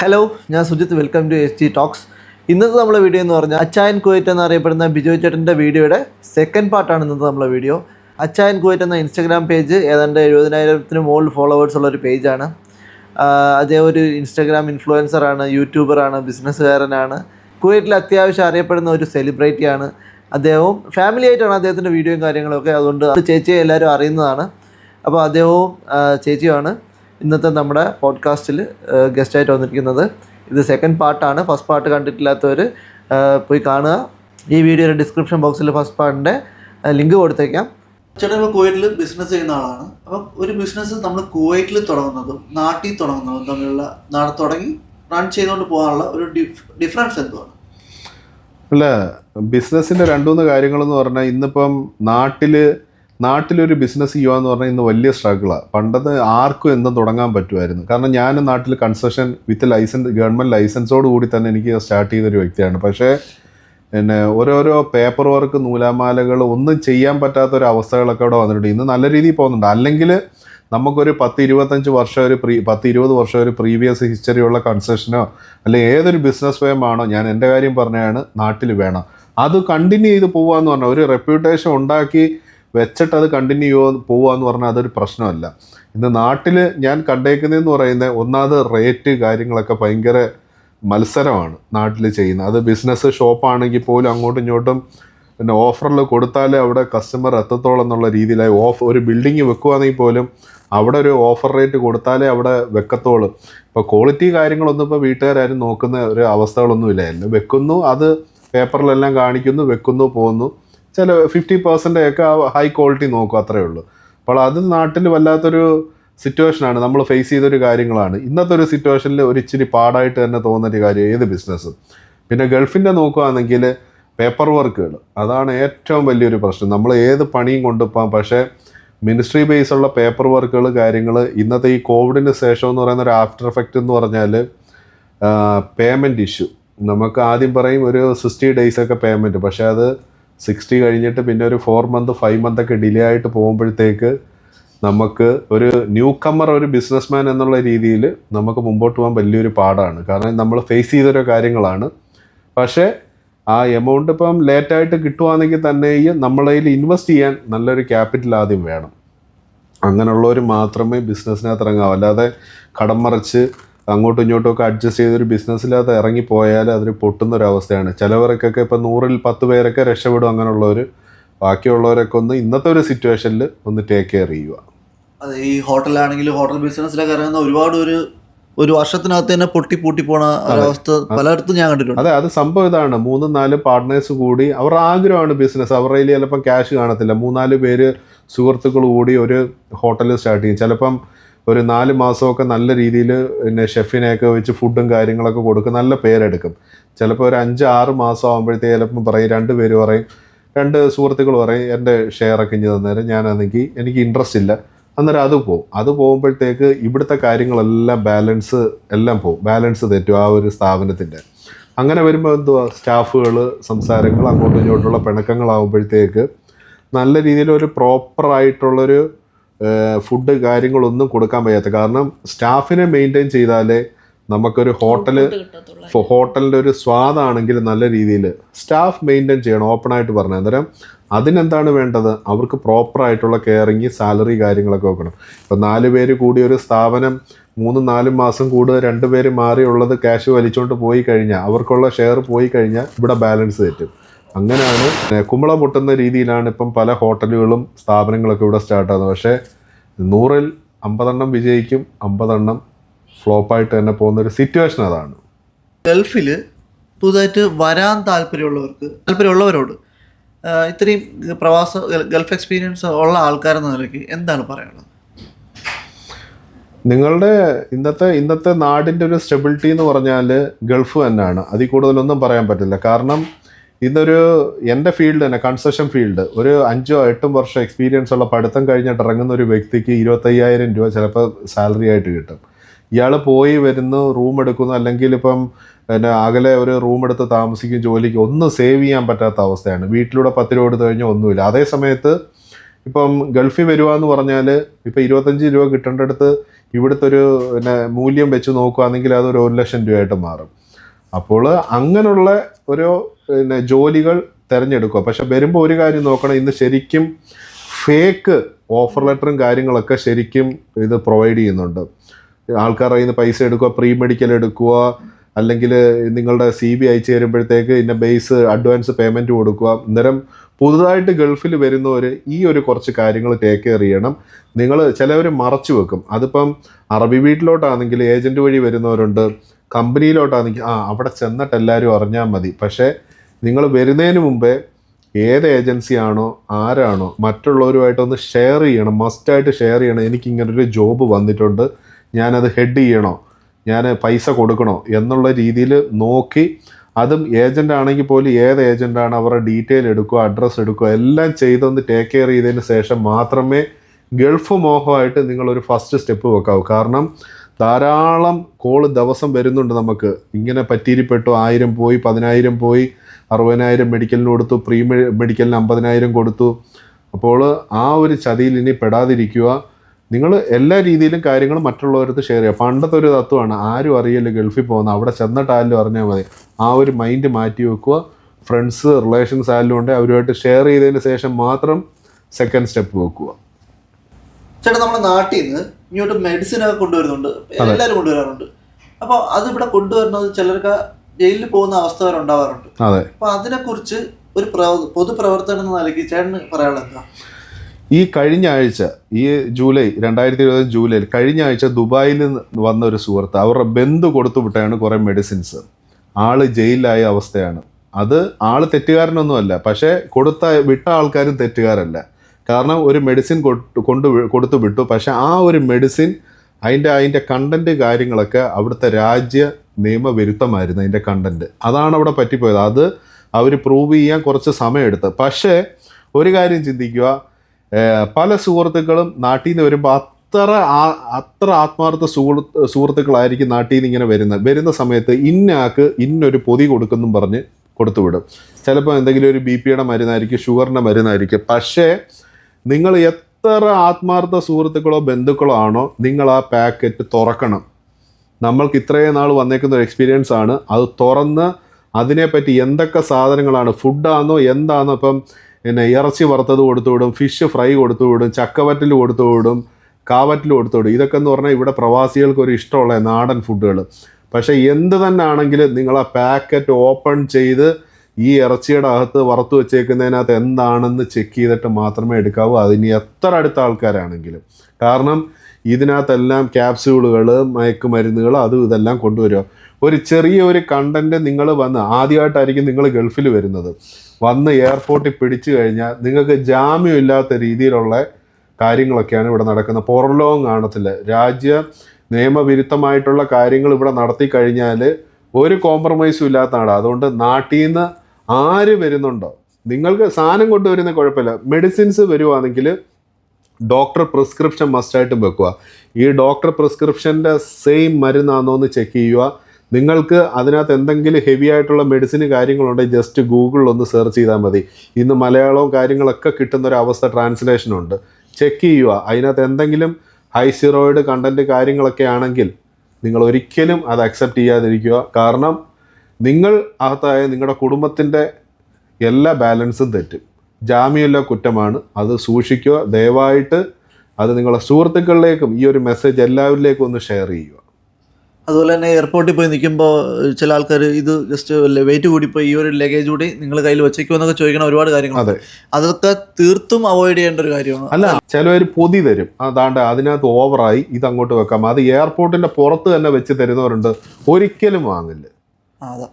Hello ഞാൻ Sujith. Welcome to S G talks ഇന്നത്തെ നമ്മളെ വീഡിയോ എന്ന് പറഞ്ഞാൽ അച്ചായൻ കുവൈറ്റ് എന്നറിയപ്പെടുന്ന ബിജോയ് ചേട്ടന്റെ വീഡിയോയുടെ സെക്കൻഡ് പാർട്ടാണ് ഇന്നത്തെ നമ്മളെ വീഡിയോ അച്ചായൻ കുവൈറ്റ് എന്ന ഇൻസ്റ്റാഗ്രാം പേജ് ഏതാണ്ട് എഴുപതിനായിരത്തിന് മുകളിൽ ഫോളോവേഴ്സ് ഉള്ള ഒരു പേജാണ് അദ്ദേഹം ഒരു ഇൻസ്റ്റാഗ്രാം ഇൻഫ്ലുവൻസറാണ് യൂട്യൂബറാണ് ബിസിനസ്സുകാരനാണ് കുവൈറ്റിൽ അത്യാവശ്യം അറിയപ്പെടുന്ന ഒരു സെലിബ്രിറ്റിയാണ് അദ്ദേഹവും ഫാമിലി ആയിട്ടാണ് അദ്ദേഹത്തിന്റെ വീഡിയോയും കാര്യങ്ങളൊക്കെ അതുകൊണ്ട് അത് ചേച്ചിയെ എല്ലാവരും അറിയുന്നതാണ്. അപ്പോൾ അദ്ദേഹവും ചേച്ചിയുമാണ്. ഇന്നത്തെ നമ്മുടെ പോഡ്കാസ്റ്റിൽ ഗസ്റ്റായിട്ട് വന്നിരിക്കുന്നത്. ഇത് സെക്കൻഡ് പാർട്ടാണ് ഫസ്റ്റ് പാർട്ട് കണ്ടിട്ടില്ലാത്തവർ പോയി കാണുക. ഈ വീഡിയോയുടെ ഡിസ്ക്രിപ്ഷൻ ബോക്സിൽ ഫസ്റ്റ് പാർട്ടിന്റെ ലിങ്ക് കൊടുത്തേക്കാം. ചേട്ടൻ ഇപ്പോൾ കുവൈറ്റിൽ ബിസിനസ് ചെയ്യുന്ന ആളാണ്. അപ്പം ഒരു ബിസിനസ് നമ്മൾ കുവൈറ്റിൽ തുടങ്ങുന്നതും നാട്ടിൽ തുടങ്ങുന്നതും തമ്മിലുള്ള നാട് തുടങ്ങി റൺ ചെയ്തുകൊണ്ട് പോകാനുള്ള ഒരു ഡിഫറൻസ് എന്തുവാണ്? അല്ല ബിസിനസ്സിന്റെ രണ്ടുമൂന്ന് കാര്യങ്ങളെന്ന് പറഞ്ഞാൽ ഇന്നിപ്പം നാട്ടിൽ നാട്ടിലൊരു ബിസിനസ് ചെയ്യുക എന്ന് പറഞ്ഞാൽ ഇന്ന് വലിയ സ്ട്രഗിളാണ് പണ്ടത് ആർക്കും എന്തും തുടങ്ങാൻ പറ്റുമായിരുന്നു. കാരണം ഞാൻ നാട്ടിൽ കൺസ്ട്രക്ഷൻ വിത്ത് ലൈസൻസ് ഗവൺമെന്റ് ലൈസൻസോട് കൂടി തന്നെ എനിക്ക് സ്റ്റാർട്ട് ചെയ്തൊരു വ്യക്തിയാണ്. പക്ഷേ പിന്നെ ഓരോരോ പേപ്പർ വർക്ക് നൂലാമാലകൾ ഒന്നും ചെയ്യാൻ പറ്റാത്ത ഒരു അവസ്ഥകളൊക്കെ അവിടെ വന്നിട്ടുണ്ട്. ഇന്ന് നല്ല രീതിയിൽ പോകുന്നുണ്ട്. അല്ലെങ്കിൽ നമുക്കൊരു പത്ത് ഇരുപത്തഞ്ച് വർഷം ഒരു പ്രീ പത്ത് ഇരുപത് വർഷം ഒരു പ്രീവിയസ് ഹിസ്റ്ററി ഉള്ള കൺസ്ട്രക്ഷനോ അല്ലെങ്കിൽ ഏതൊരു ബിസിനസ് ഫേമാണോ ഞാൻ എന്റെ കാര്യം പറഞ്ഞാണ് നാട്ടിൽ വേണം. അത് കണ്ടിന്യൂ ചെയ്ത് പോവാന്ന് പറഞ്ഞാൽ ഒരു റെപ്യൂട്ടേഷൻ ഉണ്ടാക്കി വെച്ചിട്ട് അത് കണ്ടിന്യൂ പോവാന്ന് പറഞ്ഞാൽ അതൊരു പ്രശ്നമല്ല. ഇന്ന് നാട്ടിൽ ഞാൻ കണ്ടേക്കുന്നതെന്ന് പറയുന്നത് ഒന്നാമത് റേറ്റ് കാര്യങ്ങളൊക്കെ ഭയങ്കര മത്സരമാണ് നാട്ടിൽ ചെയ്യുന്നത്. അത് ബിസിനസ് ഷോപ്പാണെങ്കിൽ പോലും അങ്ങോട്ടും ഇങ്ങോട്ടും പിന്നെ ഓഫറിൽ കൊടുത്താലേ അവിടെ കസ്റ്റമർ എത്തത്തോളം എന്നുള്ള രീതിയിലായി. ഓഫ് ഒരു ബിൽഡിങ് വെക്കുകയാണെങ്കിൽ പോലും അവിടെ ഒരു ഓഫർ റേറ്റ് കൊടുത്താലേ അവിടെ വെക്കത്തോളൂ. ഇപ്പോൾ ക്വാളിറ്റി കാര്യങ്ങളൊന്നും ഇപ്പോൾ വീട്ടുകാരും നോക്കുന്ന ഒരു അവസ്ഥകളൊന്നും ഇല്ലായിരുന്നു വെക്കുന്നു അത് പേപ്പറിലെല്ലാം കാണിക്കുന്നു വെക്കുന്നു പോകുന്നു ചില ഫിഫ്റ്റി പെർസെന്റ് ഒക്കെ ഹൈ ക്വാളിറ്റി നോക്കും അത്രേ ഉള്ളൂ. അപ്പോൾ അത് നാട്ടിൽ വല്ലാത്തൊരു സിറ്റുവേഷനാണ് നമ്മൾ ഫേസ് ചെയ്തൊരു കാര്യങ്ങളാണ്. ഇന്നത്തെ ഒരു സിറ്റുവേഷനിൽ ഒരു ഇച്ചിരി പാടായിട്ട് തന്നെ തോന്നുന്ന ഒരു കാര്യം ഏത് ബിസിനസ്സും പിന്നെ ഗൾഫിന്റെ നോക്കുകയാണെങ്കിൽ പേപ്പർ വർക്കുകൾ അതാണ് ഏറ്റവും വലിയൊരു പ്രശ്നം. നമ്മൾ ഏത് പണിയും കൊണ്ടുപോകാം പക്ഷേ മിനിസ്ട്രി ബേസുള്ള പേപ്പർ വർക്കുകൾ കാര്യങ്ങൾ ഇന്നത്തെ ഈ കോവിഡിന് ശേഷം എന്ന് പറയുന്ന ഒരു ആഫ്റ്റർ എഫക്റ്റ് എന്ന് പറഞ്ഞാൽ പേയ്മെന്റ് ഇഷ്യൂ നമുക്ക് ആദ്യം പറയും ഒരു സിക്സ്റ്റി ഡേയ്സൊക്കെ പേയ്മെന്റ് പക്ഷേ അത് സിക്സ്റ്റി കഴിഞ്ഞിട്ട് പിന്നെ ഒരു ഫോർ മന്ത് ഫൈവ് മന്ത് ഒക്കെ ഡിലേ ആയിട്ട് പോകുമ്പോഴത്തേക്ക് നമുക്ക് ഒരു ന്യൂ കമ്മർ ഒരു ബിസിനസ്മാൻ എന്നുള്ള രീതിയിൽ നമുക്ക് മുമ്പോട്ട് പോകാൻ വലിയൊരു പാടാണ്. കാരണം നമ്മൾ ഫേസ് ചെയ്തൊരു കാര്യങ്ങളാണ്. പക്ഷേ ആ എമൗണ്ട് ഇപ്പം ലേറ്റായിട്ട് കിട്ടുവാണെങ്കിൽ തന്നെയും നമ്മളതിൽ ഇൻവെസ്റ്റ് ചെയ്യാൻ നല്ലൊരു ക്യാപിറ്റൽ ആദ്യം വേണം. അങ്ങനെയുള്ളവർ മാത്രമേ ബിസിനസ്സിനകത്ത് ഇറങ്ങാവൂ. അല്ലാതെ കടം മറിച്ച് അങ്ങോട്ടും ഇങ്ങോട്ടും ഒക്കെ അഡ്ജസ്റ്റ് ചെയ്തൊരു ഇറങ്ങി ഇറങ്ങിപ്പോയാൽ അതൊരു പൊട്ടുന്ന ഒരു അവസ്ഥയാണ് ചിലവർക്കൊക്കെ ഇപ്പം നൂറിൽ പത്ത് പേരൊക്കെ രക്ഷപ്പെടും അങ്ങനെയുള്ളവർ ബാക്കിയുള്ളവരൊക്കെ ഒന്ന് ഇന്നത്തെ ഒരു സിറ്റുവേഷനിൽ ഒന്ന് ടേക്ക് കെയർ ചെയ്യുക. അതെ ഈ ഹോട്ടലാണെങ്കിലും ഹോട്ടൽ ബിസിനസ്സിലൊക്കെ ഇറങ്ങുന്ന ഒരുപാട് ഒരു ഒരു വർഷത്തിനകത്ത് തന്നെ പൊട്ടി പൂട്ടി പോണ അവസ്ഥ പലയിടത്തും ഞാൻ കണ്ടിട്ടുണ്ട്. അതെ അത് സംഭവം ഇതാണ്. മൂന്നും നാല് പാർട്ട്നേഴ്സ് കൂടി അവർ ആഗ്രഹമാണ് ബിസിനസ് അവരുടെ കയ്യിൽ ചിലപ്പം ക്യാഷ് കാണത്തില്ല. മൂന്നാൽ പേര് സുഹൃത്തുക്കൾ കൂടി ഒരു ഹോട്ടൽ സ്റ്റാർട്ട് ചെയ്യും. ചിലപ്പം ഒരു നാല് മാസമൊക്കെ നല്ല രീതിയിൽ പിന്നെ ഷെഫിനെയൊക്കെ വെച്ച് ഫുഡും കാര്യങ്ങളൊക്കെ കൊടുക്കും നല്ല പേരെടുക്കും. ചിലപ്പോൾ ഒരു അഞ്ച് ആറ് മാസം ആകുമ്പോഴത്തേക്ക് ചിലപ്പം പറയും രണ്ട് പേര് പറയും രണ്ട് സുഹൃത്തുക്കൾ പറയും എന്റെ ഷെയറൊക്കെ ഇഞ്ഞ് തന്നേരം ഞാനാണെങ്കിൽ എനിക്ക് ഇൻട്രസ്റ്റ് ഇല്ല. അന്നേരം അത് പോകും അത് പോകുമ്പോഴത്തേക്ക് ഇവിടുത്തെ കാര്യങ്ങളെല്ലാം ബാലൻസ് എല്ലാം പോകും ബാലൻസ് തെറ്റും ആ ഒരു സ്ഥാപനത്തിന്റെ. അങ്ങനെ വരുമ്പോൾ എന്തുവാ? സ്റ്റാഫുകൾ സംസാരങ്ങൾ അങ്ങോട്ടും ഇങ്ങോട്ടുള്ള പിണക്കങ്ങളാകുമ്പോഴത്തേക്ക് നല്ല രീതിയിൽ ഒരു പ്രോപ്പറായിട്ടുള്ളൊരു ഫുഡ് കാര്യങ്ങളൊന്നും കൊടുക്കാൻ വയ്യാത്ത. കാരണം സ്റ്റാഫിനെ മെയിന്റെയിൻ ചെയ്താലേ നമുക്കൊരു ഹോട്ടൽ ഇപ്പോൾ ഹോട്ടലിന്റെ ഒരു സ്വാദാണെങ്കിൽ നല്ല രീതിയിൽ സ്റ്റാഫ് മെയിന്റെയിൻ ചെയ്യണം ഓപ്പൺ ആയിട്ട് പറഞ്ഞു. അന്നേരം അതിനെന്താണ് വേണ്ടത്? അവർക്ക് പ്രോപ്പറായിട്ടുള്ള കെയറിങ് സാലറി കാര്യങ്ങളൊക്കെ വെക്കണം. ഇപ്പം നാല് പേര് കൂടി ഒരു സ്ഥാപനം മൂന്ന് നാലും മാസം കൂടുതൽ രണ്ട് പേര് മാറിയുള്ളത് ക്യാഷ് വലിച്ചുകൊണ്ട് പോയി കഴിഞ്ഞാൽ അവർക്കുള്ള ഷെയർ പോയി കഴിഞ്ഞാൽ ഇവിടെ ബാലൻസ് തെറ്റും. അങ്ങനെയാണ്. കുമ്പള പൊട്ടുന്ന രീതിയിലാണ് ഇപ്പം പല ഹോട്ടലുകളും സ്ഥാപനങ്ങളൊക്കെ ഇവിടെ സ്റ്റാർട്ടാകുന്നത് പക്ഷേ നൂറിൽ അമ്പതെണ്ണം വിജയിക്കും അമ്പതെണ്ണം ഫ്ലോപ്പായിട്ട് തന്നെ പോകുന്ന ഒരു സിറ്റുവേഷൻ അതാണ്. ഗൾഫിൽ പുതുതായിട്ട് വരാൻ താല്പര്യമുള്ളവർക്ക് താല്പര്യമുള്ളവരോട് ഇത്രയും പ്രവാസ ഗൾഫ് എക്സ്പീരിയൻസ് ഉള്ള ആൾക്കാരെന്ന നിലയ്ക്ക് എന്താണ് പറയുന്നത് നിങ്ങളുടെ ഇന്നത്തെ ഇന്നത്തെ നാടിന്റെ ഒരു സ്റ്റെബിലിറ്റി എന്ന് പറഞ്ഞാൽ ഗൾഫ് തന്നെയാണ്. അതിൽ കൂടുതലൊന്നും പറയാൻ പറ്റില്ല. കാരണം ഇന്നൊരു എന്റെ ഫീൽഡ് തന്നെ കൺസെഷൻ ഫീൽഡ്. ഒരു അഞ്ചോ എട്ടും വർഷം എക്സ്പീരിയൻസ് ഉള്ള പഠിത്തം കഴിഞ്ഞിട്ട് ഇറങ്ങുന്ന ഒരു വ്യക്തിക്ക് ഇരുപത്തയ്യായിരം രൂപ ചിലപ്പോൾ സാലറി ആയിട്ട് കിട്ടും. ഇയാൾ പോയി വരുന്നു റൂം എടുക്കുന്നു അല്ലെങ്കിൽ ഇപ്പം പിന്നെ അകലെ ഒരു റൂം എടുത്ത് താമസിക്കും ജോലിക്ക് ഒന്നും സേവ് ചെയ്യാൻ പറ്റാത്ത അവസ്ഥയാണ്. വീട്ടിലൂടെ പത്ത് രൂപ എടുത്തു കഴിഞ്ഞാൽ ഒന്നുമില്ല. അതേ സമയത്ത് ഇപ്പം ഗൾഫിൽ വരുവാന്ന് പറഞ്ഞാൽ ഇപ്പം ഇരുപത്തഞ്ച് രൂപ കിട്ടേണ്ടടുത്ത് ഇവിടുത്തെ ഒരു പിന്നെ മൂല്യം വെച്ച് നോക്കുകയാണെങ്കിൽ അതൊരു ഒരു ലക്ഷം രൂപയായിട്ട് മാറും. അപ്പോൾ അങ്ങനെയുള്ള ഒരു പിന്നെ ജോലികൾ തിരഞ്ഞെടുക്കുക. പക്ഷെ വരുമ്പോൾ ഒരു കാര്യം നോക്കണം. ഇന്ന് ശരിക്കും ഫേക്ക് ഓഫർ ലെറ്ററും കാര്യങ്ങളൊക്കെ ശരിക്കും ഇത് പ്രൊവൈഡ് ചെയ്യുന്നുണ്ട്. ആൾക്കാരുടെ നിന്ന് പൈസ എടുക്കുക പ്രീ മെഡിക്കൽ എടുക്കുക അല്ലെങ്കിൽ നിങ്ങളുടെ സി ബി അയച്ചു തരുമ്പോഴത്തേക്ക് ഇന്ന ബേസ് അഡ്വാൻസ് പേയ്മെന്റ് കൊടുക്കുക. അന്നേരം പുതുതായിട്ട് ഗൾഫിൽ വരുന്നവർ ഈ ഒരു കുറച്ച് കാര്യങ്ങൾ ടേക്ക് കെയർ ചെയ്യണം. നിങ്ങൾ ചിലവർ മറച്ചു വെക്കും. അതിപ്പം അറബി വീട്ടിലോട്ടാണെങ്കിൽ ഏജന്റ് വഴി വരുന്നവരുണ്ട്. കമ്പനിയിലോട്ടാണെങ്കിൽ ആ അവിടെ ചെന്നിട്ട് എല്ലാവരും അറിഞ്ഞാൽ മതി. പക്ഷേ നിങ്ങൾ വരുന്നതിന് മുമ്പേ ഏത് ഏജൻസിയാണോ ആരാണോ മറ്റുള്ളവരുമായിട്ടൊന്ന് ഷെയർ ചെയ്യണം മസ്റ്റായിട്ട് ഷെയർ ചെയ്യണം. എനിക്ക് ഇങ്ങനൊരു ജോബ് വന്നിട്ടുണ്ട്. ഞാനത് ഹെഡ് ചെയ്യണോ? ഞാൻ പൈസ കൊടുക്കണോ? എന്നുള്ള രീതിയിൽ നോക്കി അതും ഏജന്റ് ആണെങ്കിൽ പോലും ഏത് ഏജന്റാണ് അവരുടെ ഡീറ്റെയിൽ എടുക്കുക അഡ്രസ്സ് എടുക്കുക എല്ലാം ചെയ്തൊന്ന് ടേക്ക് കെയർ ചെയ്തതിന് ശേഷം മാത്രമേ ഗൾഫ് മോഹമായിട്ട് നിങ്ങളൊരു ഫസ്റ്റ് സ്റ്റെപ്പ് വെക്കാവൂ. കാരണം ധാരാളം കോൾ ദിവസം വരുന്നുണ്ട് നമുക്ക്. ഇങ്ങനെ പറ്റീരിപ്പെട്ടു ആയിരം പോയി പതിനായിരം പോയി അറുപതിനായിരം മെഡിക്കലിന് കൊടുത്തു പ്രീ മെഡിക്കലിന് അമ്പതിനായിരം കൊടുത്തു. അപ്പോൾ ആ ഒരു ചതിയിൽ ഇനി പെടാതിരിക്കുക. നിങ്ങൾ എല്ലാ രീതിയിലും കാര്യങ്ങൾ മറ്റുള്ളവരടുത്ത് ഷെയർ ചെയ്യുക. പണ്ടത്തെ ഒരു തത്വമാണ് ആരും അറിയില്ല ഗൾഫിൽ പോകുന്ന അവിടെ ചെന്നിട്ട് ആരും അറിഞ്ഞാൽ മതി. ആ ഒരു മൈൻഡ് മാറ്റി വെക്കുക. ഫ്രണ്ട്സ് റിലേഷൻസ് ആയാലും ഉണ്ട് അവരുമായിട്ട് ഷെയർ ചെയ്തതിന് ശേഷം മാത്രം സെക്കൻഡ് സ്റ്റെപ്പ് വെക്കുക. ചേട്ടാ നമ്മുടെ നാട്ടിൽ നിന്ന് ഇങ്ങോട്ട് മെഡിസിൻ ഒക്കെ കൊണ്ടുവരുന്നുണ്ട്. എല്ലാവരും കൊണ്ടുവരാറുണ്ട്. അപ്പോൾ അത് ഇവിടെ കൊണ്ടുവരുന്നത് ചിലർക്ക് ജയിലിൽ പോകുന്ന അവസ്ഥ വരെ ഉണ്ടാവാറുണ്ട്. അതെ. അപ്പൊ അതിനെക്കുറിച്ച് ഒരു പ്രവ- പൊതുപ്രവർത്തനം എന്ന നിലയ്ക്ക് ചേട്ടന് പറയാനുള്ള എന്താ? ഈ കഴിഞ്ഞ ആഴ്ച ഈ ജൂലൈ രണ്ടായിരത്തി ഇരുപത് ജൂലൈയിൽ കഴിഞ്ഞ ആഴ്ച ദുബായിൽ നിന്ന് വന്ന ഒരു സുഹൃത്ത് അവരുടെ ബന്ധു കൊടുത്തു വിട്ടാണ് കുറേ മെഡിസിൻസ്. ആൾ ജയിലിലായ അവസ്ഥയാണ്. അത് ആൾ തെറ്റുകാരനൊന്നുമല്ല പക്ഷേ കൊടുത്ത വിട്ട ആൾക്കാരും തെറ്റുകാരല്ല. കാരണം ഒരു മെഡിസിൻ കൊണ്ട് കൊടുത്തു വിട്ടു പക്ഷേ ആ ഒരു മെഡിസിൻ അതിന്റെ അതിന്റെ കണ്ടന്റ് കാര്യങ്ങളൊക്കെ അവിടുത്തെ രാജ്യ നിയമവിരുദ്ധമായിരുന്നു അതിന്റെ കണ്ടന്റ് അതാണ് അവിടെ പറ്റിപ്പോയത്. അത് അവർ പ്രൂവ് ചെയ്യാൻ കുറച്ച് സമയമെടുത്ത്. പക്ഷേ ഒരു കാര്യം ചിന്തിക്കുക. പല സുഹൃത്തുക്കളും നാട്ടിൽ നിന്ന് വരുമ്പോൾ അത്ര അത്ര ആത്മാർത്ഥ സുഹൃത്ത് സുഹൃത്തുക്കളായിരിക്കും നാട്ടിൽ നിന്ന് ഇങ്ങനെ വരുന്നത് വരുന്ന സമയത്ത് ഇന്നാക്ക് ഇന്നൊരു പൊതി കൊടുക്കുന്നും പറഞ്ഞ് കൊടുത്തുവിടും ചിലപ്പോൾ എന്തെങ്കിലും ഒരു ബി പിയുടെ മരുന്നായിരിക്കും ഷുഗറിന്റെ മരുന്നായിരിക്കും. പക്ഷേ നിങ്ങൾ എത്ര ആത്മാർത്ഥ സുഹൃത്തുക്കളോ ബന്ധുക്കളോ ആണോ നിങ്ങൾ ആ പാക്കറ്റ് തുറക്കണം. നമ്മൾക്ക് ഇത്രയും നാൾ വന്നേക്കുന്ന ഒരു എക്സ്പീരിയൻസ് ആണ്. അത് തുറന്ന് അതിനെപ്പറ്റി എന്തൊക്കെ സാധനങ്ങളാണ് ഫുഡാണോ എന്താണോ ഇപ്പം പിന്നെ ഇറച്ചി വറുത്തത് കൊടുത്തു വിടും ഫിഷ് ഫ്രൈ കൊടുത്തു ചക്കവറ്റിൽ ചക്കവറ്റൽ കാവറ്റിൽ വിടും കാവറ്റൽ കൊടുത്തു വിടും. ഇതൊക്കെ എന്ന് പറഞ്ഞാൽ ഇവിടെ പ്രവാസികൾക്ക് ഒരു ഇഷ്ടമുള്ള നാടൻ ഫുഡുകൾ പക്ഷേ എന്ത് തന്നെ ആണെങ്കിലും നിങ്ങൾ ആ പാക്കറ്റ് ഓപ്പൺ ചെയ്ത് ഈ ഇറച്ചിയുടെ അകത്ത് വറുത്ത് വെച്ചേക്കുന്നതിനകത്ത് എന്താണെന്ന് ചെക്ക് ചെയ്തിട്ട് മാത്രമേ എടുക്കാവൂ. അതിന് എത്ര അടുത്ത ആൾക്കാരാണെങ്കിലും. കാരണം ഇതിനകത്തെല്ലാം ക്യാപ്സ്യൂളുകൾ മയക്കുമരുന്നുകൾ അതും ഇതെല്ലാം കൊണ്ടുവരിക. ഒരു ചെറിയ ഒരു കണ്ടന്റ് നിങ്ങൾ വന്ന് ആദ്യമായിട്ടായിരിക്കും നിങ്ങൾ ഗൾഫിൽ വരുന്നത്. വന്ന് എയർപോർട്ടിൽ പിടിച്ചു കഴിഞ്ഞാൽ നിങ്ങൾക്ക് ജാമ്യമില്ലാത്ത രീതിയിലുള്ള കാര്യങ്ങളൊക്കെയാണ് ഇവിടെ നടക്കുന്നത്. പുറലോകം കാണത്തില്ല. രാജ്യ നിയമവിരുദ്ധമായിട്ടുള്ള കാര്യങ്ങൾ ഇവിടെ നടത്തി കഴിഞ്ഞാൽ ഒരു കോംപ്രമൈസും ഇല്ലാത്ത നാട്. അതുകൊണ്ട് നാട്ടിൽ നിന്ന് ആര് വരുന്നുണ്ടോ? നിങ്ങൾക്ക് സാധനം കൊണ്ടുവരുന്ന കുഴപ്പമില്ല. മെഡിസിൻസ് വരുവാണെങ്കിൽ ഡോക്ടർ പ്രിസ്ക്രിപ്ഷൻ മസ്റ്റായിട്ടും വെക്കുക. ഈ ഡോക്ടർ പ്രിസ്ക്രിപ്ഷന്റെ സെയിം മരുന്നാണോ എന്ന് ചെക്ക് ചെയ്യുക. നിങ്ങൾക്ക് അതിനകത്ത് എന്തെങ്കിലും ഹെവി ആയിട്ടുള്ള മെഡിസിൻ കാര്യങ്ങളുണ്ടെങ്കിൽ ജസ്റ്റ് ഗൂഗിളിൽ ഒന്ന് സെർച്ച് ചെയ്താൽ മതി. ഇന്ന് മലയാളവും കാര്യങ്ങളൊക്കെ കിട്ടുന്ന ഒരു അവസ്ഥ ട്രാൻസ്ലേഷനുണ്ട് ചെക്ക് ചെയ്യുക. അതിനകത്ത് എന്തെങ്കിലും ഹൈ സിറോയിഡ് കണ്ടന്റ് കാര്യങ്ങളൊക്കെ ആണെങ്കിൽ നിങ്ങൾ ഒരിക്കലും അത് അക്സെപ്റ്റ് ചെയ്യാതിരിക്കുക. കാരണം നിങ്ങൾ അകത്തായ നിങ്ങളുടെ കുടുംബത്തിന്റെ എല്ലാ ബാലൻസും തെറ്റും. ജാമ്യമില്ല കുറ്റമാണ്. അത് സൂക്ഷിക്കുക. ദയവായിട്ട് അത് നിങ്ങളുടെ സുഹൃത്തുക്കളിലേക്കും ഈ ഒരു മെസ്സേജ് എല്ലാവരിലേക്കും ഒന്ന് ഷെയർ ചെയ്യുക. അതുപോലെ തന്നെ എയർപോർട്ടിൽ പോയി നിൽക്കുമ്പോൾ ചില ആൾക്കാർ ഇത് ജസ്റ്റ് വെയിറ്റ് കൂടിപ്പോയി ഈ ഒരു ലഗേജ് കൂടി നിങ്ങൾ കയ്യിൽ വെച്ചേക്കോ എന്നൊക്കെ ചോദിക്കുന്ന ഒരുപാട് കാര്യങ്ങൾ അതെ. അതൊക്കെ തീർത്തും അവോയ്ഡ് ചെയ്യേണ്ട ഒരു കാര്യമാണ്. അല്ല ചിലവർ പൊതി തരും. അതാണ്ട് അതിനകത്ത് ഓവറായി ഇത് അങ്ങോട്ട് വെക്കാം. അത് എയർപോർട്ടിന്റെ പുറത്ത് തന്നെ വെച്ച് തരുന്നവരുണ്ട്. ഒരിക്കലും വാങ്ങില്ല.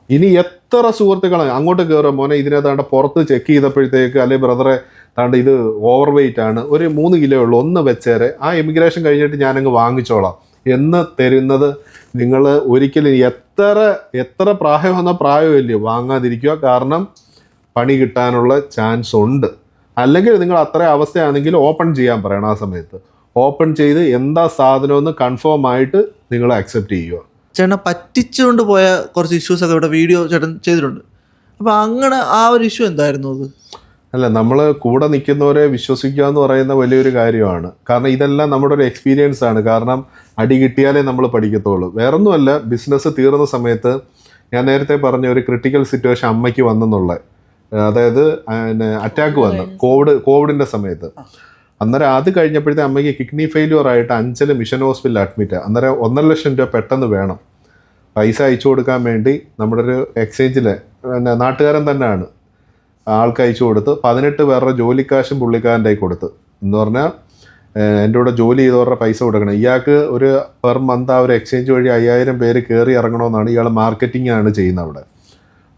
ഇനി എത്ര സുഹൃത്തുക്കളാണ് അങ്ങോട്ട് കയറുക മോനെ ഇതിനെ താണ്ട പുറത്ത് ചെക്ക് ചെയ്തപ്പോഴത്തേക്ക് അല്ലെ ബ്രദറെ താണ്ട ഇത് ഓവർ വെയിറ്റ് ആണ്. ഒരു മൂന്ന് കിലോ ഉള്ളൂ ഒന്ന് വെച്ചേരെ. ആ ഇമിഗ്രേഷൻ കഴിഞ്ഞിട്ട് ഞാനങ്ങ് വാങ്ങിച്ചോളാം. എന്ന് തരുന്നത് നിങ്ങൾ ഒരിക്കലും എത്ര എത്ര പ്രായം വന്ന പ്രായമല്ലേ വാങ്ങാതിരിക്കുക. കാരണം പണി കിട്ടാനുള്ള ചാൻസ് ഉണ്ട്. അല്ലെങ്കിൽ നിങ്ങൾ അത്ര അവസ്ഥയാണെങ്കിൽ ഓപ്പൺ ചെയ്യാൻ പറയണം ആ സമയത്ത്. ഓപ്പൺ ചെയ്ത് എന്താ സാധനമെന്ന് കൺഫേം ആയിട്ട് നിങ്ങൾ അക്സെപ്റ്റ് ചെയ്യുക. ചേട്ടനെ പറ്റിച്ചുകൊണ്ട് പോയ കുറച്ച് ഇഷ്യൂസ് ഒക്കെ ഇവിടെ വീഡിയോ ചേട്ടൻ ചെയ്തിട്ടുണ്ട്. അപ്പോൾ അങ്ങനെ ആ ഒരു ഇഷ്യൂ എന്തായിരുന്നു അത്? അല്ല നമ്മൾ കൂടെ നിൽക്കുന്നവരെ വിശ്വസിക്കുക എന്ന് പറയുന്ന വലിയൊരു കാര്യമാണ്. കാരണം ഇതെല്ലാം നമ്മുടെ ഒരു എക്സ്പീരിയൻസ് ആണ്. കാരണം അടി കിട്ടിയാലേ നമ്മൾ പഠിക്കത്തുള്ളൂ. വേറൊന്നുമല്ല ബിസിനസ് തീർന്ന സമയത്ത് ഞാൻ നേരത്തെ പറഞ്ഞ ഒരു ക്രിട്ടിക്കൽ സിറ്റുവേഷൻ അമ്മയ്ക്ക് വന്നെന്നുള്ള. അതായത് അറ്റാക്ക് വന്നു. കോവിഡ് കോവിഡിന്റെ സമയത്ത്. അന്നേരം അത് കഴിഞ്ഞപ്പോഴത്തെ അമ്മയ്ക്ക് കിഡ്നി ഫെയിലിയർ ആയിട്ട് അഞ്ചൽ മിഷൻ ഹോസ്പിറ്റലിൽ അഡ്മിറ്റ് അന്നേരം ഒന്നര ലക്ഷം രൂപ പെട്ടെന്ന് വേണം. പൈസ അയച്ചു കൊടുക്കാൻ വേണ്ടി നമ്മുടെ ഒരു എക്സ്ചേഞ്ചിലെ പിന്നെ നാട്ടുകാരൻ തന്നെയാണ് ആൾക്ക് അയച്ചു കൊടുത്ത് പതിനെട്ട് പേരുടെ ജോലിക്കാശും പുള്ളിക്കാരന്റെ കൊടുത്ത്. എന്ന് പറഞ്ഞാൽ എന്റെ കൂടെ ജോലി ചെയ്തവരുടെ പൈസ കൊടുക്കണം. ഇയാൾക്ക് ഒരു പെർ മന്ത് ആ ഒരു എക്സ്ചേഞ്ച് വഴി അയ്യായിരം പേര് കയറി ഇറങ്ങണമെന്നാണ് ഇയാൾ മാർക്കറ്റിംഗ് ആണ് ചെയ്യുന്നത് അവിടെ.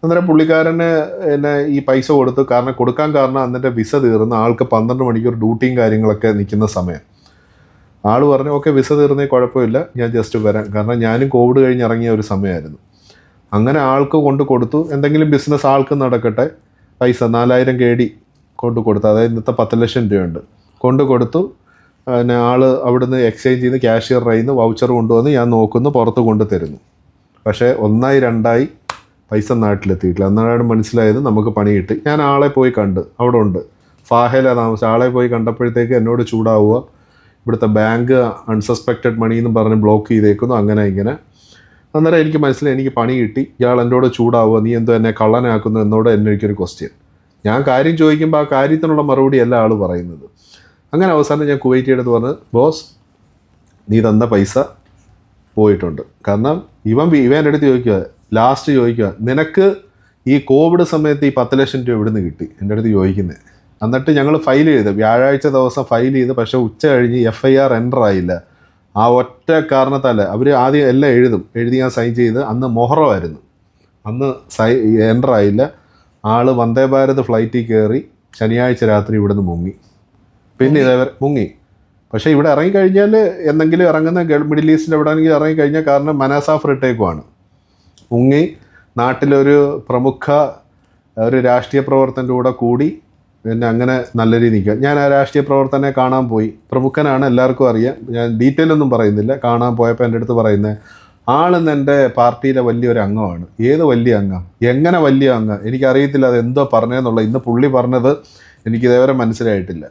അന്നേരം പുള്ളിക്കാരന് എന്നെ ഈ പൈസ കൊടുത്തു കാരണം കൊടുക്കാൻ കാരണം അന്നിന്റെ വിസ തീർന്ന് ആൾക്ക് പന്ത്രണ്ട് മണിക്കൂർ ഡ്യൂട്ടിയും കാര്യങ്ങളൊക്കെ നിൽക്കുന്ന സമയം. ആൾ പറഞ്ഞു ഓക്കെ വിസ തീർന്നേ കുഴപ്പമില്ല. ഞാൻ ജസ്റ്റ് വരാം. കാരണം ഞാനും കോവിഡ് കഴിഞ്ഞ് ഇറങ്ങിയ ഒരു സമയമായിരുന്നു. അങ്ങനെ ആൾക്ക് കൊണ്ട് കൊടുത്തു. എന്തെങ്കിലും ബിസിനസ് ആൾക്ക് നടക്കട്ടെ. പൈസ നാലായിരം കെ ഡി കൊണ്ട് കൊടുത്തു. അതായത് ഇന്നത്തെ പത്ത് ലക്ഷം രൂപയുണ്ട്. കൊണ്ട് കൊടുത്തു. പിന്നെ ആൾ അവിടുന്ന് എക്സ്ചേഞ്ച് ചെയ്ത് ക്യാഷ്യർ റൈന്ന് വൗച്ചർ കൊണ്ടുവന്ന് ഞാൻ നോക്കുന്നു പുറത്ത് കൊണ്ട് തരുന്നു. പക്ഷേ ഒന്നായി രണ്ടായി പൈസ നാട്ടിലെത്തിയിട്ടില്ല. അന്നാണ് മനസ്സിലായത് നമുക്ക് പണി കിട്ടി. ഞാൻ ആളെ പോയി കണ്ട്. അവിടെ ഉണ്ട്. ഫാഹയില താമസം ആളെ പോയി കണ്ടപ്പോഴത്തേക്ക് എന്നോട് ചൂടാവുക. ഇവിടുത്തെ ബാങ്ക് അൺസസ്പെക്റ്റഡ് മണി എന്ന് പറഞ്ഞ് ബ്ലോക്ക് ചെയ്തേക്കുന്നു. അങ്ങനെ ഇങ്ങനെ. അന്നേരം എനിക്ക് മനസ്സിലായി എനിക്ക് പണി കിട്ടി. ഇയാൾ എന്നോട് ചൂടാവുക. നീ എന്തോ എന്നെ കള്ളനാക്കുന്നു എന്നോട് എന്നെ എനിക്കൊരു ക്വസ്റ്റ്യൻ ഞാൻ കാര്യം ചോദിക്കുമ്പോൾ ആ കാര്യത്തിനുള്ള മറുപടി അല്ല ആൾ പറയുന്നത്. അങ്ങനെ അവസാനം ഞാൻ കുവൈറ്റ് എടുത്ത് പറഞ്ഞ് ബോസ് നീ തന്ന പൈസ പോയിട്ടുണ്ട്. കാരണം ഇവൻ ഇവൻ അടുത്ത് ചോദിക്കുക ലാസ്റ്റ് ചോദിക്കുക നിനക്ക് ഈ കോവിഡ് സമയത്ത് ഈ പത്ത് ലക്ഷം രൂപ ഇവിടുന്ന് കിട്ടി? എന്റെ അടുത്ത് ചോദിക്കുന്നത് എന്നിട്ട് ഞങ്ങൾ ഫയൽ ചെയ്ത് വ്യാഴാഴ്ച ദിവസം ഫയൽ ചെയ്ത് പക്ഷേ ഉച്ച കഴിഞ്ഞ് എഫ് ഐ ആർ എന്റർ ആയില്ല. ആ ഒറ്റ കാരണത്താൽ അവർ ആദ്യം എല്ലാം എഴുതും. എഴുതി ഞാൻ സൈൻ ചെയ്ത് അന്ന് മൊഹറമായിരുന്നു. അന്ന് സൈ എന്റർ ആയില്ല. ആൾ വന്ദേ ഭാരത് ഫ്ലൈറ്റിൽ കയറി ശനിയാഴ്ച രാത്രി ഇവിടുന്ന് മുങ്ങി. പിന്നെ ഇതേവരെ മുങ്ങി. പക്ഷേ ഇവിടെ ഇറങ്ങിക്കഴിഞ്ഞാൽ എന്തെങ്കിലും ഇറങ്ങുന്ന മിഡിൽ ഈസ്റ്റിൽ എവിടെയെങ്കിലും ഇറങ്ങിക്കഴിഞ്ഞാൽ കാരണം മനാസാഫ് റിട്ടേക്കുമാണ് മുങ്ങി നാട്ടിലൊരു പ്രമുഖ ഒരു രാഷ്ട്രീയ പ്രവർത്തന്റെ കൂടെ കൂടി പിന്നെ അങ്ങനെ നല്ല രീതിയിൽ നിൽക്കുക. ഞാൻ ആ രാഷ്ട്രീയ പ്രവർത്തനെ കാണാൻ പോയി. പ്രമുഖനാണ് എല്ലാവർക്കും അറിയാം. ഞാൻ ഡീറ്റെയിൽ ഒന്നും പറയുന്നില്ല. കാണാൻ പോയപ്പോൾ എന്റെ അടുത്ത് പറയുന്നത് ആളെന്ന് എന്റെ പാർട്ടിയിലെ വലിയൊരു അംഗമാണ്. ഏത് വലിയ അംഗം? എങ്ങനെ വലിയ അംഗം? എനിക്കറിയത്തില്ല അത് എന്തോ പറഞ്ഞതെന്നുള്ള ഇന്ന് പുള്ളി പറഞ്ഞത് എനിക്ക് ഇതേവരെ മനസ്സിലായിട്ടില്ല.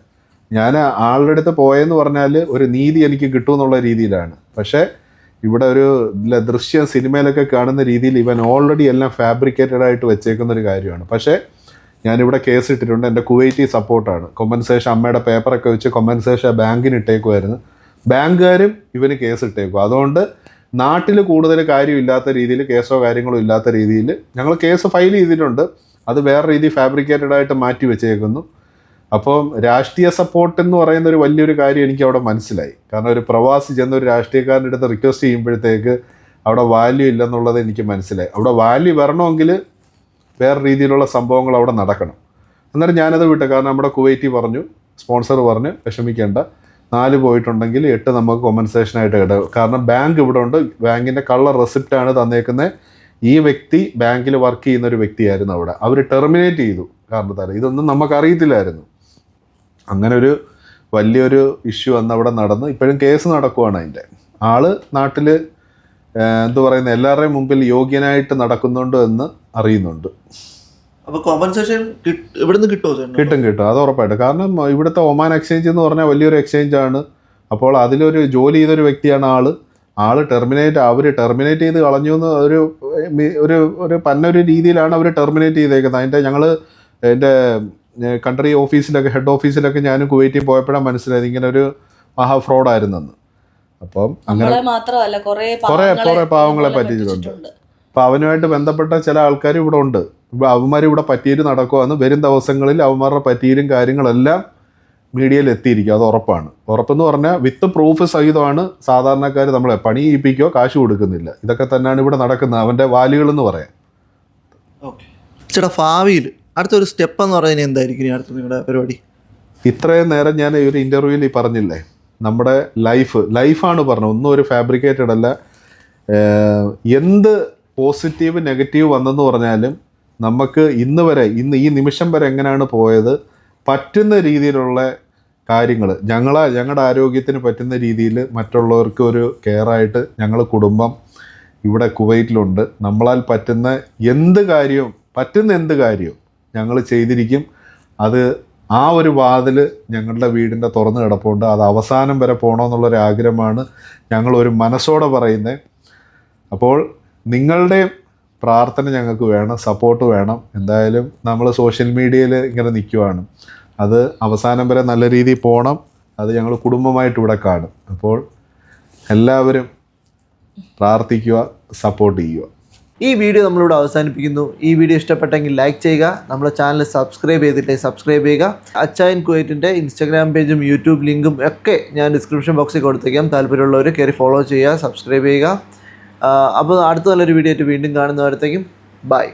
ഞാൻ ആളുടെ അടുത്ത് പോയെന്ന് പറഞ്ഞാൽ ഒരു നീതി എനിക്ക് കിട്ടുമെന്നുള്ള രീതിയിലാണ്. പക്ഷേ ഇവിടെ ഒരു ദൃശ്യ സിനിമയിലൊക്കെ കാണുന്ന രീതിയിൽ ഇവൻ ഓൾറെഡി എല്ലാം ഫാബ്രിക്കേറ്റഡ് ആയിട്ട് വെച്ചേക്കുന്ന ഒരു കാര്യമാണ്. പക്ഷേ ഞാനിവിടെ കേസ് ഇട്ടിട്ടുണ്ട്. എന്റെ കുവൈറ്റി സപ്പോർട്ടാണ് കൊമ്പൻസേഷൻ അമ്മയുടെ പേപ്പറൊക്കെ വെച്ച് കൊമ്പൻസേഷൻ ബാങ്കിന് ഇട്ടേക്കുമായിരുന്നു ബാങ്കുകാരും ഇവന് കേസ് ഇട്ടേക്കും. അതുകൊണ്ട് നാട്ടിൽ കൂടുതൽ കാര്യമില്ലാത്ത രീതിയിൽ കേസോ കാര്യങ്ങളോ ഇല്ലാത്ത രീതിയിൽ ഞങ്ങൾ കേസ് ഫയൽ ചെയ്തിട്ടുണ്ട്. അത് വേറെ രീതി ഫാബ്രിക്കേറ്റഡ് ആയിട്ട് മാറ്റി വെച്ചേക്കുന്നു. അപ്പം രാഷ്ട്രീയ സപ്പോർട്ട് എന്ന് പറയുന്ന ഒരു വലിയൊരു കാര്യം എനിക്ക് അവിടെ മനസ്സിലായി. കാരണം ഒരു പ്രവാസി ചെന്ന ഒരു രാഷ്ട്രീയക്കാരന്റെ അടുത്ത് റിക്വസ്റ്റ് ചെയ്യുമ്പോഴത്തേക്ക് അവിടെ വാല്യൂ ഇല്ലെന്നുള്ളത് എനിക്ക് മനസ്സിലായി. അവിടെ വാല്യൂ വരണമെങ്കിൽ വേറെ രീതിയിലുള്ള സംഭവങ്ങൾ അവിടെ നടക്കണം. അന്നേരം ഞാനത് വിട്ടു. കാരണം നമ്മുടെ കുവൈറ്റി പറഞ്ഞു സ്പോൺസർ പറഞ്ഞു വിഷമിക്കേണ്ട. നാല് പോയിട്ടുണ്ടെങ്കിൽ എട്ട് നമുക്ക് കൊമ്പൻസേഷനായിട്ട് കിട്ടും. കാരണം ബാങ്ക് ഇവിടെ ഉണ്ട്. ബാങ്കിന്റെ കള്ള റെസിപ്റ്റാണ് തന്നേക്കുന്നത് ഈ വ്യക്തി ബാങ്കിൽ വർക്ക് ചെയ്യുന്ന ഒരു വ്യക്തിയായിരുന്നു അവിടെ. അവർ ടെർമിനേറ്റ് ചെയ്തു കാരണത്താൽ. ഇതൊന്നും നമുക്കറിയത്തില്ലായിരുന്നു. അങ്ങനെ ഒരു വലിയൊരു ഇഷ്യൂ അന്ന് അവിടെ നടന്ന് ഇപ്പോഴും കേസ് നടക്കുവാണ് അതിന്റെ. ആൾ നാട്ടിൽ എന്തു പറയുന്നത് എല്ലാവരുടെയും മുമ്പിൽ യോഗ്യനായിട്ട് നടക്കുന്നുണ്ട് എന്ന് അറിയുന്നുണ്ട്. അപ്പോൾ കോമ്പൻസേഷൻ ഇവിടുന്ന് കിട്ടുമോ? കിട്ടും കിട്ടും. അത് ഉറപ്പായിട്ട്. കാരണം ഇവിടുത്തെ ഒമാൻ എക്സ്ചേഞ്ച് എന്ന് പറഞ്ഞാൽ വലിയൊരു എക്സ്ചേഞ്ച് ആണ്. അപ്പോൾ അതിലൊരു ജോലി ചെയ്തൊരു വ്യക്തിയാണ് ആൾ. ആൾ ടെർമിനേറ്റ് അവർ ടെർമിനേറ്റ് ചെയ്ത് കളഞ്ഞു എന്ന് ഒരു ഒരു ഒരു പന്നൊരു രീതിയിലാണ് അവർ ടെർമിനേറ്റ് ചെയ്തേക്കുന്നത്. അതിന്റെ ഞങ്ങൾ എന്റെ കൺട്രി ഓഫീസിലൊക്കെ ഹെഡ് ഓഫീസിലൊക്കെ ഞാൻ കുവൈറ്റിൽ പോയപ്പോഴാണ് മനസ്സിലായത് ഇങ്ങനെ ഒരു മഹാ ഫ്രോഡായിരുന്നെന്ന് അപ്പം അങ്ങനെ മാത്രമല്ല കുറെ കുറേ പാവങ്ങളെ പറ്റിച്ചിട്ടുണ്ട്. അപ്പം അവനുമായിട്ട് ബന്ധപ്പെട്ട ചില ആൾക്കാർ ഇവിടെ ഉണ്ട്. ഇപ്പം അവന്മാർ ഇവിടെ പറ്റിയിട്ട് നടക്കുവാന്ന് വരും ദിവസങ്ങളിൽ അവന്മാരുടെ പറ്റിയിലും കാര്യങ്ങളെല്ലാം മീഡിയയിൽ എത്തിയിരിക്കും. അത് ഉറപ്പാണ്. ഉറപ്പെന്ന് പറഞ്ഞാൽ വിത്ത് പ്രൂഫ് സഹിതമാണ് സാധാരണക്കാർ നമ്മളെ പണി ചെയ്യിപ്പിക്കുകയോ കാശ് കൊടുക്കുന്നില്ല. ഇതൊക്കെ തന്നെയാണ് ഇവിടെ നടക്കുന്നത്. അവന്റെ വാലുകൾ എന്ന് പറയാം. ഓക്കെ ചേട്ടാ ഭാവിയിൽ അടുത്തൊരു സ്റ്റെപ്പ് എന്ന് പറയുന്നത് എന്തായിരിക്കും അടുത്ത നിങ്ങളുടെ പരിപാടി? ഇത്രയും നേരം ഞാൻ ഈ ഒരു ഇന്റർവ്യൂവിൽ ഈ പറഞ്ഞില്ലേ നമ്മുടെ ലൈഫ് ലൈഫാണ് പറഞ്ഞത്. ഒന്നും ഒരു ഫാബ്രിക്കേറ്റഡ് അല്ല. എന്ത് പോസിറ്റീവ് നെഗറ്റീവ് വന്നെന്ന് പറഞ്ഞാലും നമുക്ക് ഇന്ന് വരെ ഇന്ന് ഈ നിമിഷം വരെ എങ്ങനെയാണ് പോയത് പറ്റുന്ന രീതിയിലുള്ള കാര്യങ്ങൾ ഞങ്ങളെ ഞങ്ങളുടെ ആരോഗ്യത്തിന് പറ്റുന്ന രീതിയിൽ മറ്റുള്ളവർക്ക് ഒരു കെയറായിട്ട് ഞങ്ങൾ കുടുംബം ഇവിടെ കുവൈറ്റിലുണ്ട്. നമ്മളാൽ പറ്റുന്ന എന്ത് കാര്യവും പറ്റുന്ന എന്ത് കാര്യവും ഞങ്ങൾ ചെയ്തിരിക്കും. അത് ആ ഒരു വാതിൽ ഞങ്ങളുടെ വീടിന്റെ തുറന്ന് കിടപ്പുണ്ട്. അത് അവസാനം വരെ പോകണമെന്നുള്ളൊരു ആഗ്രഹമാണ് ഞങ്ങൾ ഒരു മനസ്സോടെ പറയുന്നത്. അപ്പോൾ നിങ്ങളുടെ പ്രാർത്ഥന ഞങ്ങൾക്ക് വേണം സപ്പോർട്ട് വേണം. എന്തായാലും നമ്മൾ സോഷ്യൽ മീഡിയയിൽ ഇങ്ങനെ നിൽക്കുവാണ്. അത് അവസാനം വരെ നല്ല രീതിയിൽ പോകണം. അത് ഞങ്ങൾ കുടുംബമായിട്ട് ഇവിടെ കാണും. അപ്പോൾ എല്ലാവരും പ്രാർത്ഥിക്കുക സപ്പോർട്ട് ചെയ്യുക. ഈ വീഡിയോ നമ്മളിവിടെ അവസാനിപ്പിക്കുന്നു. ഈ വീഡിയോ ഇഷ്ടപ്പെട്ടെങ്കിൽ ലൈക്ക് ചെയ്യുക നമ്മുടെ ചാനൽ സബ്സ്ക്രൈബ് ചെയ്തിട്ടേ സബ്സ്ക്രൈബ് ചെയ്യുക. അച്ചായൻ കുവൈറ്റിന്റെ ഇൻസ്റ്റാഗ്രാം പേജും യൂട്യൂബ് ലിങ്കും ഒക്കെ ഞാൻ ഡിസ്ക്രിപ്ഷൻ ബോക്സിൽ കൊടുത്തേക്കാം. താല്പര്യമുള്ളവർ കയറി ഫോളോ ചെയ്യുക സബ്സ്ക്രൈബ് ചെയ്യുക. അപ്പോൾ അടുത്ത നല്ലൊരു വീഡിയോ ആയിട്ട് വീണ്ടും കാണുന്നവരത്തേക്കും ബൈ